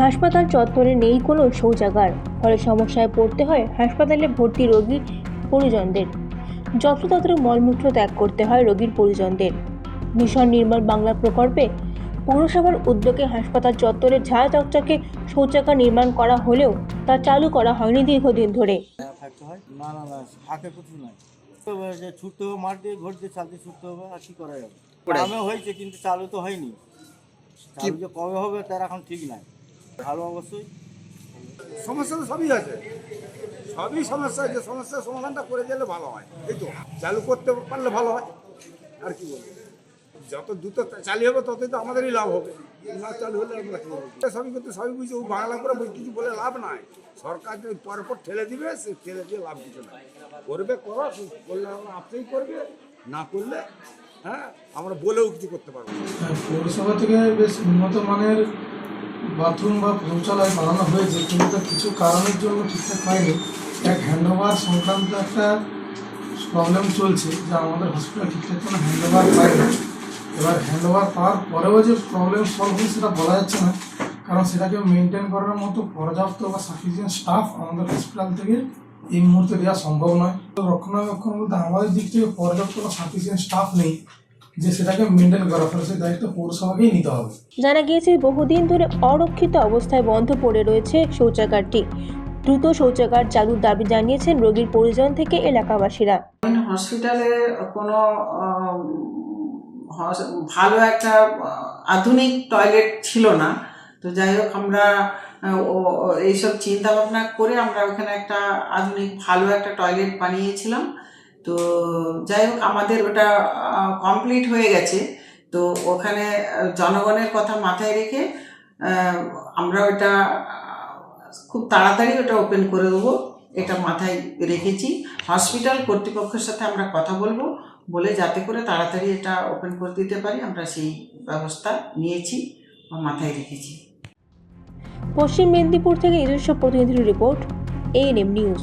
হাসপাতাল চত্বরে নেই কোনো শৌচাগার। ফলে সমস্যায় পড়তে হয় হাসপাতালে ভর্তি রোগীর পরিজনদের। যত্রতত্র মলমূত্র ত্যাগ করতে হয় রোগীর পরিজনদের। মিশন নির্মল বাংলা প্রকল্পে পৌরসভার উদ্যোগে হাসপাতাল চত্বরে ঝাঁ চকচকে শৌচাগার নির্মাণ করা হলেও তা চালু করা হয়নি দীর্ঘদিন ধরে। থাকতে না না না ফাঁকে কিছু নাই। তো যে ছুটতে হবে মাঠ দিয়ে ঘর দিয়ে চালতে ছুটতে হবে আর কি করা যাবে? হয়েছে কিন্তু চালু তো হয়নি। চালু যে কবে হবে তার এখন ঠিক নাই। ভালো অবশ্যই। সমস্যা তো সবই আছে। সবই সমস্যা আছে। সমস্যার সমাধানটা করে দিলে ভালো হয়। এই তো চালু করতে পারলে ভালো হয়। আর কি বলব? যত দ্রুত চালু হবে ততই তো আমাদেরই লাভ হবে। না চালু হলে আমরা কি সবই করতে সবই বুঝি ও বাংলা করে কিছু বলে লাভ নাই। সরকার যে পরের পর ঠেলে দিবে সে ঠেলে দিয়ে লাভ কিছু নাই। করবে করো করলে আমরা আপনিই করবে। না করলে হ্যাঁ আমরা বলেও কিছু করতে পারব পৌরসভা থেকে বেশ উন্নত মানের বাথরুম বা শৌচালয় বানানো হয়েছে, কিন্তু কিছু কারণের জন্য ঠিকঠাক হয়নি। এক হ্যান্ডওভার সংক্রান্ত একটা প্রবলেম চলছে, যে আমাদের হসপিটাল ঠিকঠাক কোনো হ্যান্ডওভার পায় না এবার হ্যান্ডওভার পাওয়ার পরেও যে প্রবলেম সলভ হবে সেটা বলা যাচ্ছে না, কারণ সেটাকে মেনটেন করার মতো পর্যাপ্ত বা সাফিসিয়েন্ট স্টাফ আমাদের হসপিটাল থেকে এই মুহূর্তে দেওয়া সম্ভব নয়। রক্ষণাবেক্ষণ বলতে আমাদের দিক থেকে পর্যাপ্ত বা সাফিসিয়েন্ট স্টাফ নেই। যে সেটাকে মেনটেন করা ফলে দায়িত্ব পৌরসভাকেই নিতে হবে। জানা গিয়েছে বহুদিন ধরে অরক্ষিত অবস্থায় বন্ধ পড়ে রয়েছে শৌচাগারটি। দ্রুত শৌচাগার চালুর দাবি জানিয়েছেন রোগীর পরিজন থেকে এলাকাবাসীরা। হসপিটালে কোনো ভালো একটা আধুনিক টয়লেট ছিল না। তো যাই হোক আমরা এইসব চিন্তা ভাবনা করে আমরা ওখানে একটা আধুনিক ভালো একটা টয়লেট বানিয়েছিলাম। তো যাই হোক, আমাদের ওটা কমপ্লিট হয়ে গেছে। তো ওখানে জনগণের কথা মাথায় রেখে আমরা ওটা খুব তাড়াতাড়ি ওটা ওপেন করে দেবো। এটা মাথায় রেখেছি। হসপিটাল কর্তৃপক্ষের সাথে আমরা কথা বলব, বলে যাতে করে তাড়াতাড়ি এটা ওপেন করে দিতে পারি। আমরা সেই ব্যবস্থা নিয়েছি বা মাথায় রেখেছি। পশ্চিম মেদিনীপুর থেকে নিজস্ব প্রতিনিধির রিপোর্ট এএনএম নিউজ